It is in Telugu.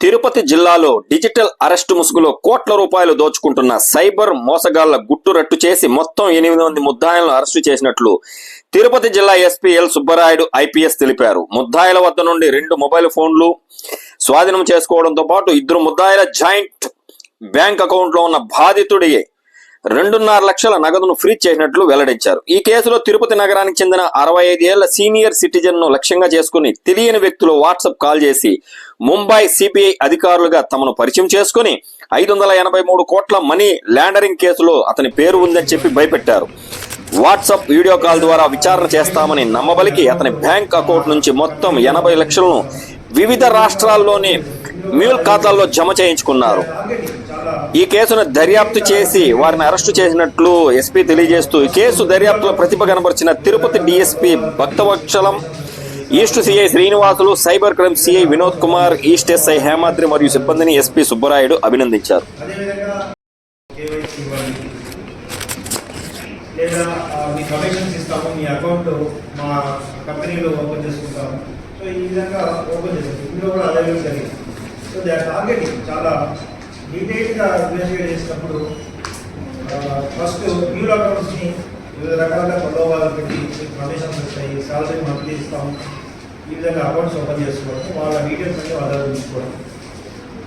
తిరుపతి జిల్లాలో డిజిటల్ అరెస్టు ముసుగులో కోట్ల రూపాయలు దోచుకుంటున్న సైబర్ మోసగాళ్ళ గుట్టు రట్టు చేసి మొత్తం ఎనిమిది మంది ముద్దాయిలను అరెస్టు చేసినట్లు తిరుపతి జిల్లా ఎస్పీ ఎల్ సుబ్బరాయుడు ఐపీఎస్ తెలిపారు. ముద్దాయిల వద్ద నుండి రెండు మొబైల్ ఫోన్లు స్వాధీనం చేసుకోవడంతో పాటు ఇద్దరు ముద్దాయిల జాయింట్ బ్యాంక్ అకౌంట్లో ఉన్న బాధితుడి రెండున్నర లక్షల నగదును ఫ్రీజ్ చేసినట్లు వెల్లడించారు. ఈ కేసులో తిరుపతి నగరానికి చెందిన అరవై ఐదేళ్ళ సీనియర్ సిటిజన్ను లక్ష్యంగా చేసుకుని తెలియని వ్యక్తులు వాట్సాప్ కాల్ చేసి ముంబై సిబిఐ అధికారులుగా తమను పరిచయం చేసుకుని ఐదు వందల ఎనభై మూడు కోట్ల మనీ ల్యాండరింగ్ కేసులో అతని పేరు ఉందని చెప్పి భయపెట్టారు. వాట్సాప్ వీడియో కాల్ ద్వారా విచారణ చేస్తామని నమ్మబలికి అతని బ్యాంక్ అకౌంట్ నుంచి మొత్తం ఎనభై లక్షలను వివిధ రాష్ట్రాల్లోని మ్యూల్ ఖాతాల్లో జమ చేయించుకున్నారు. ఈ కేసును దర్యాప్తు చేసి వారిని అరెస్టు చేసినట్లు ఎస్పీ తెలియజేస్తూ కేసు దర్యాప్తులో ప్రతిభ కనబరిచిన Tirupati DSP Bhaktavatsalam east CI Srinivasulu cyber crime CI Vinod Kumar east SI Hemadri మరియు సిబ్బందిని ఎస్పీ సుబ్బరాయుడు అభినందించారు. లేదా మీ కమిషన్స్ ఇస్తాము మీ అకౌంట్ మా కంపెనీలో ఓపెన్ చేసుకుంటాము. సో ఈ విధంగా ఓపెన్ చేస్తాం ఇందులో కూడా అదే జరిగింది. సో దే టార్గెటింగ్ చాలా డీటెయిల్గా ఇన్వెస్టిగేట్ చేసినప్పుడు ఫస్ట్ న్యూ అకౌంట్స్ని వివిధ రకాలుగా ప్రలోభాలు పెట్టి కమిషన్స్ వస్తాయి సాలరీ మంత్లీ ఇస్తాం ఈ విధంగా అకౌంట్స్ ఓపెన్ చేసుకోవడం వాళ్ళ డీటెయిల్స్ అన్ని వాళ్ళ తీసుకోవడం